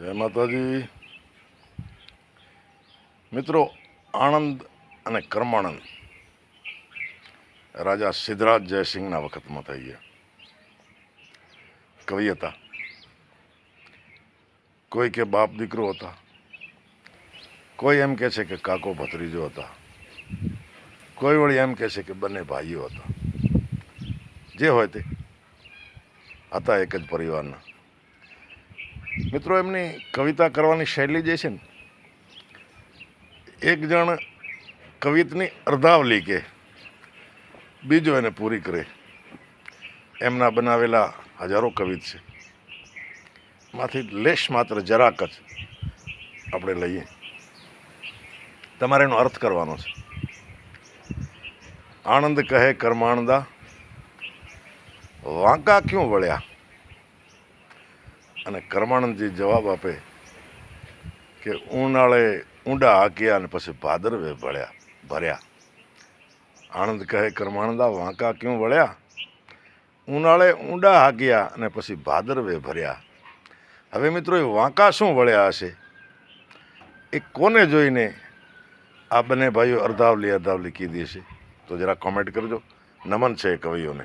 જય માતાજી. મિત્રો, આણંદ અને કર્માણંદ રાજા સિદ્ધરાજ જયસિંહના વખતમાં થઈ ગયા. કવિ હતા. કોઈ કે બાપ દીકરો હતા. કોઈ એમ કહે છે કે કાકો ભત્રીજો હતા. કોઈ વળી એમ કહે છે કે બંને ભાઈઓ હતા. જે હોય તે. હતા એક જ પરિવારના. મિત્રો, એમની કવિતા કરવાની શૈલી જે છે ને, એક જણ કવિતની અર્ધાવલી કે બીજો એને પૂરી કરે. એમના બનાવેલા હજારો કવિત છે. માંથી લેશ માત્ર જરાક જ આપણે લઈએ. તમારે એનો અર્થ કરવાનો છે. આણંદ કહે, કર્માણદા, વાંકા ક્યું વળ્યા? અને કર્માનંદજી જવાબ આપે કે ઉનાળે ઊંડા હાક્યા અને પછી ભાદરવે ભળ્યા, ભર્યા. આણંદ કહે, કર્માનંદા, વાંકા ક્યું વળ્યા? ઉનાળે ઊંડા હાક્યા અને પછી ભાદરવે ભર્યા. હવે મિત્રો, એ વાંકા શું વળ્યા હશે? એ કોને જોઈને આ બંને ભાઈઓ અર્ધાવલી અર્ધાવલી કીધી છે તો જરા કોમેન્ટ કરજો. નમન છે કવિઓને.